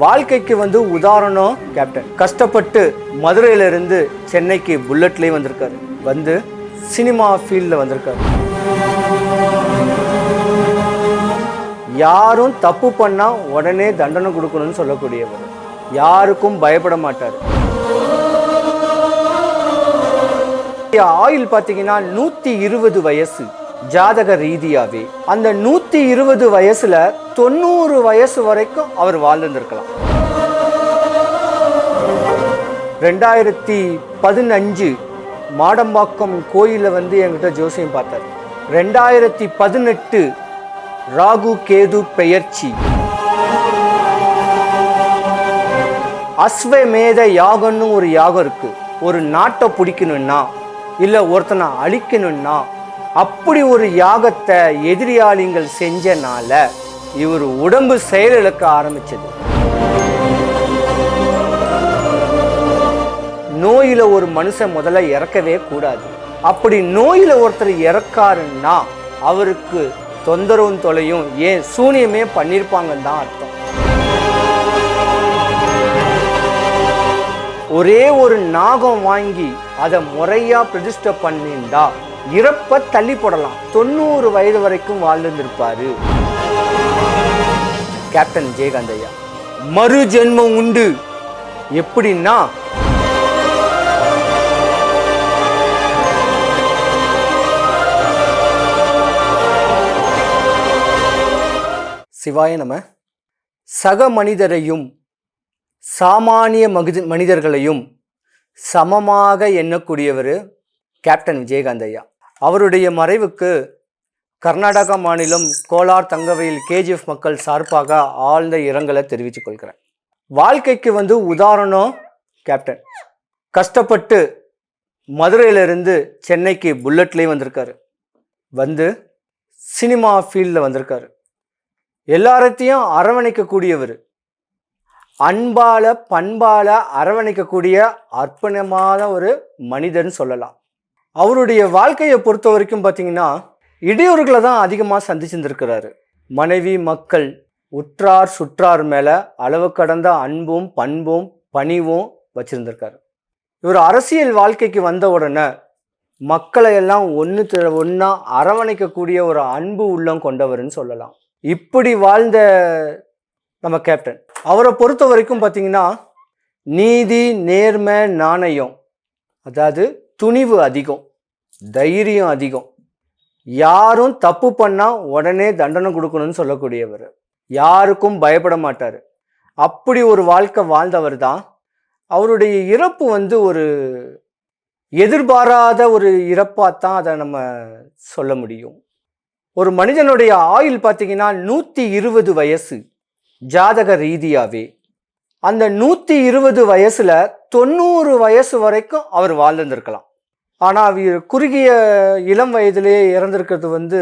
வாழ்க்கைக்கு வந்து உதாரணம் கேப்டன் கஷ்டப்பட்டு மதுரையில இருந்து சென்னைக்கு புல்லட்லேயே வந்திருக்காரு. வந்து சினிமா ஃபீல்டில் வந்திருக்காரு. யாரும் தப்பு பண்ணா உடனே தண்டனை கொடுக்கணும்னு சொல்லக்கூடியவர். யாருக்கும் பயப்பட மாட்டார். ஆயில் பார்த்தீங்கன்னா நூற்றி இருபது வயசு. ஜாதக ரீதியாகவே அந்த நூற்றி இருபது வயசில் தொண்ணூறு வயசு வரைக்கும் அவர் வாழ்ந்துருக்கலாம். ரெண்டாயிரத்தி பதினஞ்சு மாடம்பாக்கம் கோயிலில் வந்து என்கிட்ட ஜோசியம் பார்த்தார். ரெண்டாயிரத்தி பதினெட்டு ராகு கேது பெயர்ச்சி. அஸ்வமேத யாகம்னு ஒரு யாகம் இருக்குது ஒரு நாட்டை பிடிக்கணும்னா இல்லை ஒருத்தனை அழிக்கணும்னா அப்படி ஒரு யாகத்தை எதிரியாளிங்கள் செஞ்சனால இவர் உடம்பு செயலிழக்க ஆரம்பிச்சது. நோயில ஒரு மனுஷன் முதல்ல இறக்கவே கூடாது. அப்படி நோயில ஒருத்தர் இறக்காருன்னா அவருக்கு தொந்தரவும் தொலையும். ஏன்? சூனியமே பண்ணியிருப்பாங்கன்னு தான் அர்த்தம். ஒரே ஒரு நாகம் வாங்கி அதை முறையா பிரதிஷ்டை பண்ணிருந்தா இறப்பை தள்ளி போடலாம். தொண்ணூறு வயது வரைக்கும் வாழ்ந்திருப்பாரு. கேப்டன் ஜெயகாந்த் ஐயா மறு ஜென்மம் உண்டு. எப்படின்னா சிவாய நம்ம சக மனிதரையும் சாமானிய மகித மனிதர்களையும் சமமாக எண்ணக்கூடியவர் கேப்டன் விஜயகாந்த் ஐயா அவருடைய மறைவுக்கு கர்நாடகா மாநிலம் கோலார் தங்கவையில் கேஜிஎஃப் மக்கள் சார்பாக ஆழ்ந்த இரங்கலை தெரிவித்துக் கொள்கிறேன். வாழ்க்கைக்கு வந்து உதாரணம் கேப்டன். கஷ்டப்பட்டு மதுரையிலிருந்து சென்னைக்கு புல்லட்லேயே வந்திருக்காரு. வந்து சினிமா ஃபீல்டில் வந்திருக்காரு. எல்லாரத்தையும் அரவணைக்கக்கூடியவர். அன்பால பண்பால அரவணைக்கக்கூடிய அர்ப்பணமான ஒரு மனிதன் சொல்லலாம். அவருடைய வாழ்க்கையை பொறுத்த வரைக்கும் பார்த்தீங்கன்னா இடையூறுகளை தான் அதிகமாக சந்திச்சிருந்துருக்கிறாரு. மனைவி மக்கள் உற்றார் சுற்றார் மேலே அளவு கடந்த அன்பும் பண்பும் பணிவும் வச்சிருந்திருக்காரு. இவர் அரசியல் வாழ்க்கைக்கு வந்த உடனே மக்களை எல்லாம் ஒன்று ஒன்றா அரவணைக்கக்கூடிய ஒரு அன்பு உள்ளம் கொண்டவர்னு சொல்லலாம். இப்படி வாழ்ந்த நம்ம கேப்டன். அவரை பொறுத்த வரைக்கும் பார்த்தீங்கன்னா நீதி நேர்மை நாணயம் அதாவது துணிவு அதிகம் தைரியம் அதிகம். யாரும் தப்பு பண்ணால் உடனே தண்டனை கொடுக்கணும்னு சொல்லக்கூடியவர். யாருக்கும் பயப்பட மாட்டார். அப்படி ஒரு வாழ்க்கை வாழ்ந்தவர் தான். அவருடைய இறப்பு வந்து ஒரு எதிர்பாராத ஒரு இறப்பாக தான் அதை நம்ம சொல்ல முடியும். ஒரு மனிதனுடைய ஆயுள் பார்த்தீங்கன்னா நூற்றி இருபது வயசு ஜாதக ரீதியாகவே அந்த நூற்றி இருபது வயசில் தொண்ணூறு வயசு வரைக்கும் அவர் வாழ்ந்திருந்திருக்கலாம் ஆனால் அவர் குறுகிய இளம் வயதிலேயே இறந்திருக்கிறது வந்து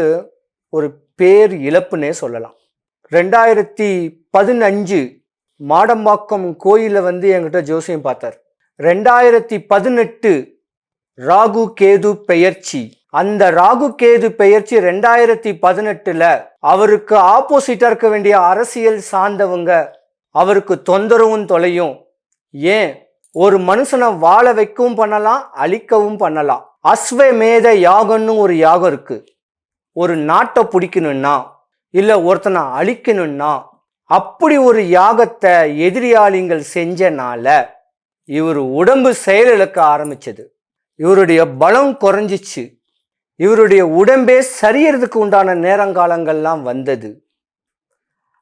ஒரு பேர் இழப்புன்னே சொல்லலாம். ரெண்டாயிரத்தி பதினஞ்சு மாடம்பாக்கம் கோயிலில் வந்து என்கிட்ட ஜோசியம் பார்த்தார். ரெண்டாயிரத்தி பதினெட்டு ராகு கேது பெயர்ச்சி. அந்த ராகு கேது பெயர்ச்சி ரெண்டாயிரத்தி பதினெட்டுல அவருக்கு ஆப்போசிட்டா இருக்க வேண்டிய அரசியல் சார்ந்தவங்க அவருக்கு தொந்தரவும் தொலையும். ஏன்? ஒரு மனுஷனை வாழ வைக்கவும் பண்ணலாம் அழிக்கவும் பண்ணலாம். அஸ்வமேத யாகம்னு ஒரு யாகம் இருக்கு. ஒரு நாட்டை பிடிக்கணும்னா இல்லை ஒருத்தனை அழிக்கணும்னா அப்படி ஒரு யாகத்தை எதிரியாளிங்கள் செஞ்சனால இவர் உடம்பு செயலிழக்க ஆரம்பிச்சது. இவருடைய பலம் குறைஞ்சிச்சு. இவருடைய உடம்பே சரியறதுக்கு உண்டான நேரங்காலங்கள்லாம் வந்தது.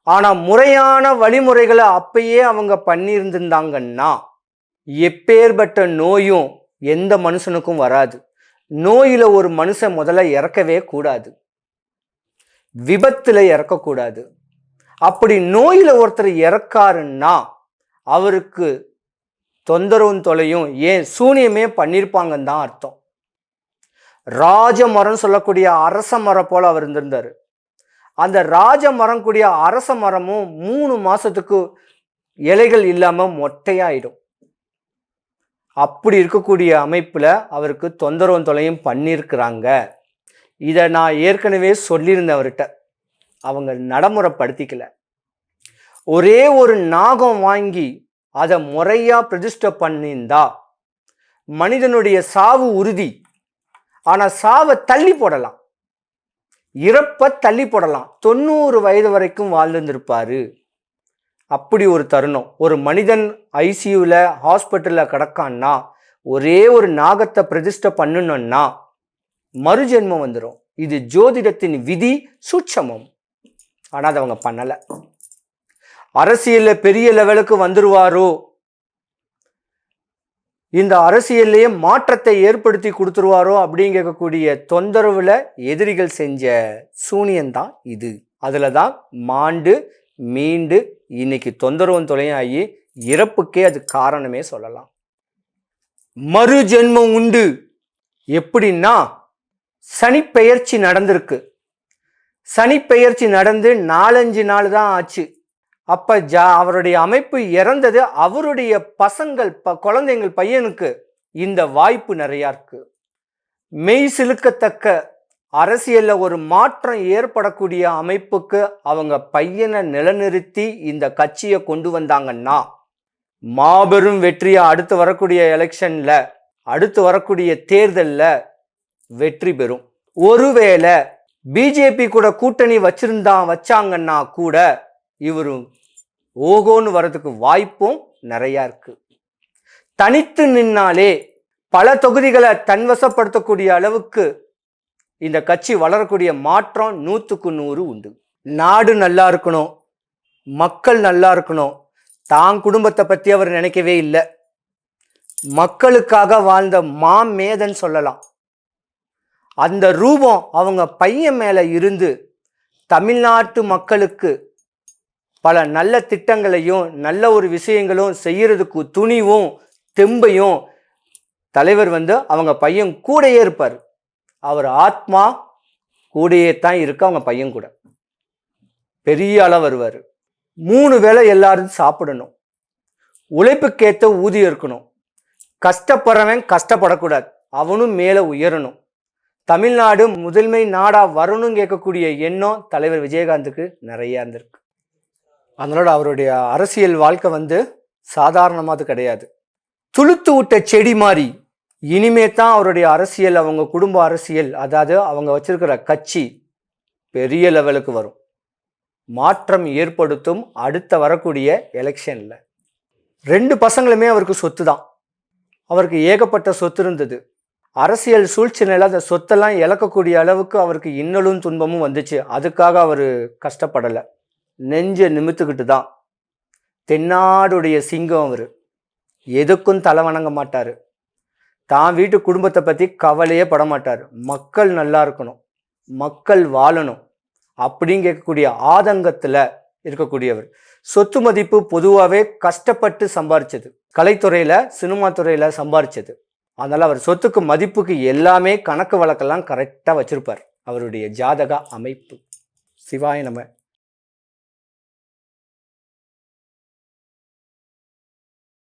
ஆனால் முறையான வழிமுறைகளை அப்பயே அவங்க பண்ணியிருந்திருந்தாங்கன்னா எப்பேற்பட்ட நோயும் எந்த மனுஷனுக்கும் வராது. நோயில் ஒரு மனுஷன் முதல்ல இறக்கவே கூடாது. விபத்தில் இறக்கக்கூடாது. அப்படி நோயில் ஒருத்தர் இறக்காருன்னா அவருக்கு தொந்தரவும் தொலையும் ஏன் சூனியமே பண்ணியிருப்பாங்கன்னு தான் அர்த்தம். ராஜ மரம் சொல்லக்கூடிய அரச மரம் போல் அவர் இருந்திருந்தார். அந்த ராஜ மரம் கூடிய அரச மரமும் மூணு மாதத்துக்கு இலைகள் இல்லாமல் மொட்டையாயிடும். அப்படி இருக்கக்கூடிய அமைப்பில் அவருக்கு தொந்தரவும் தொலையும் பண்ணியிருக்கிறாங்க. இதை நான் ஏற்கனவே சொல்லியிருந்தேன் அவர்கிட்ட அவங்க நடைமுறைப்படுத்திக்கல. ஒரே ஒரு நாகம் வாங்கி அதை முறையாக பிரதிஷ்டை பண்ணியிருந்தா மனிதனுடைய சாவு உறுதி. ஆனால் சாவை தள்ளி போடலாம். இறப்பை தள்ளி போடலாம். தொண்ணூறு வயது வரைக்கும் வாழ்ந்திருந்திருப்பாரு அப்படி ஒரு தருணம். ஒரு மனிதன் ஐசியூவில் ஹாஸ்பிட்டலில் கிடக்கான்னா ஒரே ஒரு நாகத்தை பிரதிஷ்டை பண்ணணும்னா மறுஜென்மம் வந்துடும் இது ஜோதிடத்தின் விதி சூட்சமம். ஆனால் அதை அவங்க பண்ணலை. அரசியலில் பெரிய லெவலுக்கு வந்துருவாரோ? இந்த அரசியல்லையே மாற்றத்தை ஏற்படுத்தி கொடுத்துருவாரோ அப்படிங்கக்கூடிய தொந்தரவில் எதிரிகள் செஞ்ச சூனியம்தான் இது. அதில் தான் மாண்டு மீண்டு இன்னைக்கு தொந்தரவும் தொலையாகி இறப்புக்கே அது காரணமே சொல்லலாம். மறு ஜென்மம் உண்டு. எப்படின்னா சனிப்பெயர்ச்சி நடந்திருக்கு. சனிப்பெயர்ச்சி நடந்து நாலஞ்சு நாள் தான் ஆச்சு. அப்போ ஜா அவருடைய அமைப்பு இறந்தது அவருடைய பசங்கள் ப குழந்தைங்கள் பையனுக்கு இந்த வாய்ப்பு நிறையா இருக்குது மெய் சிலுக்கத்தக்க அரசியலில் ஒரு மாற்றம் ஏற்படக்கூடிய அமைப்புக்கு அவங்க பையனை நிலநிறுத்தி இந்த கட்சியை கொண்டு வந்தாங்கன்னா மாபெரும் வெற்றியை அடுத்து வரக்கூடிய எலெக்ஷனில் அடுத்து வரக்கூடிய தேர்தலில் வெற்றி பெறும். ஒருவேளை பிஜேபி கூட கூட்டணி வச்சிருந்தா வச்சாங்கன்னா கூட இவர் ஓகோன்னு வர்றதுக்கு வாய்ப்பும் நிறையா இருக்குது தனித்து நின்னாலே பல தொகுதிகளை தன்வசப்படுத்தக்கூடிய அளவுக்கு இந்த கட்சி வளரக்கூடிய மாற்றம் நூற்றுக்கு நூறு உண்டு. நாடு நல்லா இருக்கணும் மக்கள் நல்லா இருக்கணும் தான் குடும்பத்தை பற்றி அவர் நினைக்கவே இல்லை. மக்களுக்காக வாழ்ந்த மாமேதன் சொல்லலாம். அந்த ரூபம் அவங்க பையன் மேலே இருந்து தமிழ்நாட்டு மக்களுக்கு பல நல்ல திட்டங்களையும் நல்ல ஒரு விஷயங்களும் செய்யறதுக்கு துணிவும் தெம்பையும் தலைவர் வந்து அவங்க பையன் கூடயே இருப்பார். அவர் ஆத்மா கூடையே தான் இருக்கு அவங்க பையன் கூட. பெரிய அளவு வருவார். மூணு வேளை எல்லாரும் சாப்பிடணும். உழைப்புக்கேற்ற ஊதியம் இருக்கணும். கஷ்டப்படுறவன் கஷ்டப்படக்கூடாது. அவனும் மேலே உயரணும். தமிழ்நாடு முதன்மை நாடாக வரணும் கேட்கக்கூடிய எண்ணம் தலைவர் விஜயகாந்துக்கு நிறைய இருந்திருக்கு. அதனோட அவருடைய அரசியல் வாழ்க்கை வந்து சாதாரணமானது கிடையாது. துளுத்து விட்ட செடி மாதிரி இனிமே தான் அவருடைய அரசியல் அவங்க குடும்ப அரசியல் அதாவது அவங்க வச்சிருக்கிற கட்சி பெரிய லெவலுக்கு வரும். மாற்றம் ஏற்படுத்தும் அடுத்த வரக்கூடிய எலெக்ஷனில். ரெண்டு பசங்களுமே அவருக்கு சொத்து தான் அவருக்கு ஏகப்பட்ட சொத்து இருந்தது. அரசியல் சூழ்ச்சினையில் அந்த சொத்தெல்லாம் இழக்கக்கூடிய அளவுக்கு அவருக்கு இன்னலும் துன்பமும் வந்துச்சு. அதுக்காக அவர் கஷ்டப்படலை. நெஞ்சை நிமித்துக்கிட்டு தான் தென்னாடுடைய சிங்கம் அவர். எதுக்கும் தலை வணங்க மாட்டார். தான் வீட்டு குடும்பத்தை பற்றி கவலையே பட மாட்டார் மக்கள் நல்லா இருக்கணும். மக்கள் வாழணும். அப்படின்னு கேட்கக்கூடிய ஆதங்கத்தில் இருக்கக்கூடியவர். சொத்து மதிப்பு பொதுவாகவே கஷ்டப்பட்டு சம்பாரிச்சது. கலைத்துறையில் சினிமா துறையில் சம்பாரிச்சது. அதனால் அவர் சொத்துக்கு மதிப்புக்கு எல்லாமே கணக்கு வழக்கெல்லாம் கரெக்டாக வச்சுருப்பார். அவருடைய ஜாதக அமைப்பு. சிவாய நம்ம